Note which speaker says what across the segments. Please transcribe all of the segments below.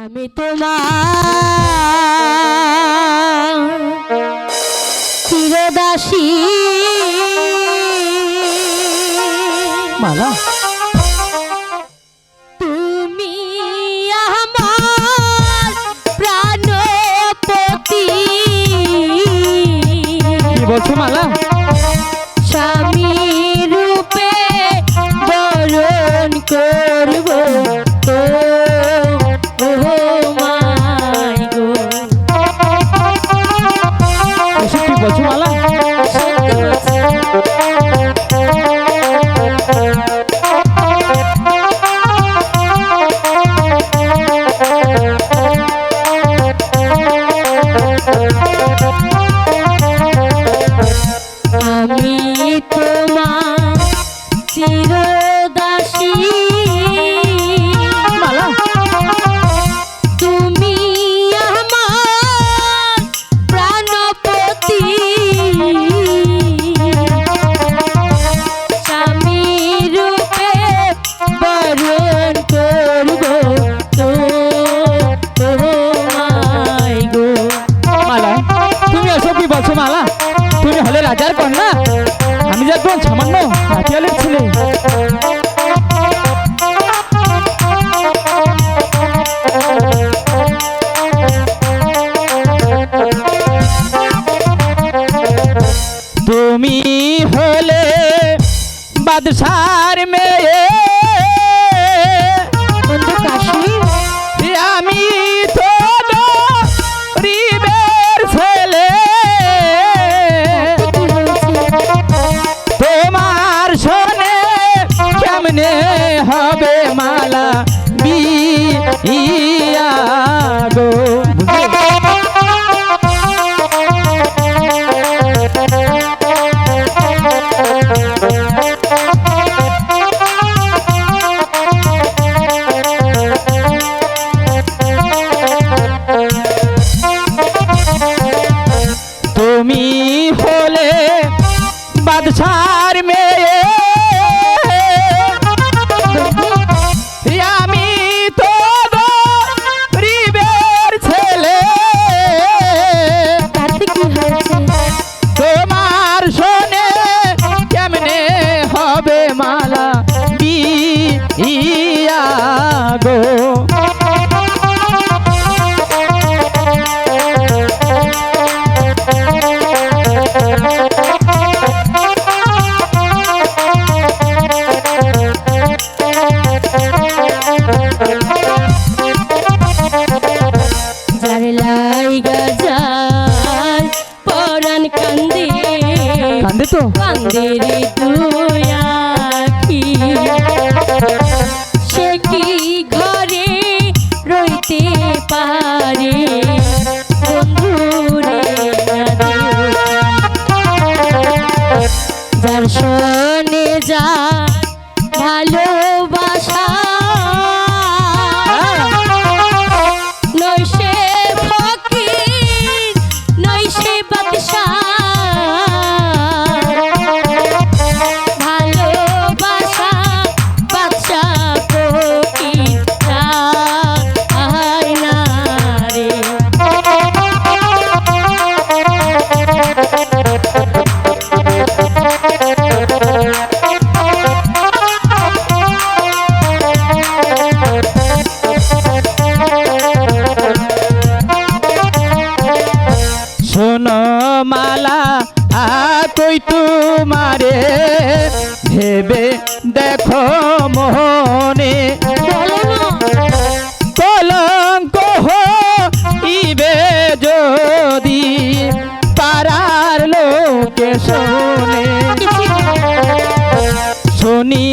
Speaker 1: আমি তোমার চিরদাসী।
Speaker 2: মালা।
Speaker 1: স্বামী রূপে বরণ Thank you.
Speaker 2: the time. মালা দিয়া গো Candeto.
Speaker 1: Candeto.
Speaker 2: কই তোমারে। ভেবে দেখো মনে কলঙ্ক ইবে যদি পারার লোকে শোনে। শুনি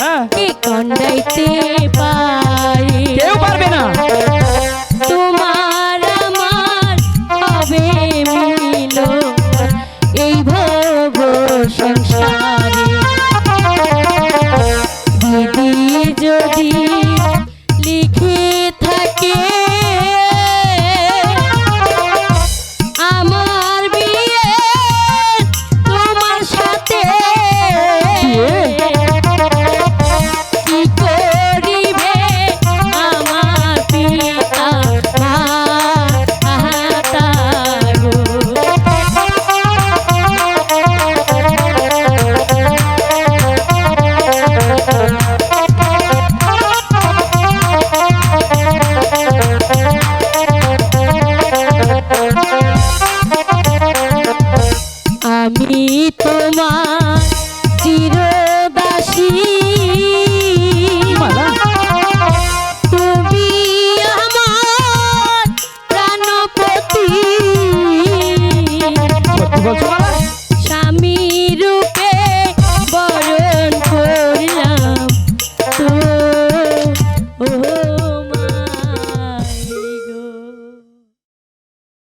Speaker 2: হ্যাঁ।
Speaker 1: কন্ডাইতে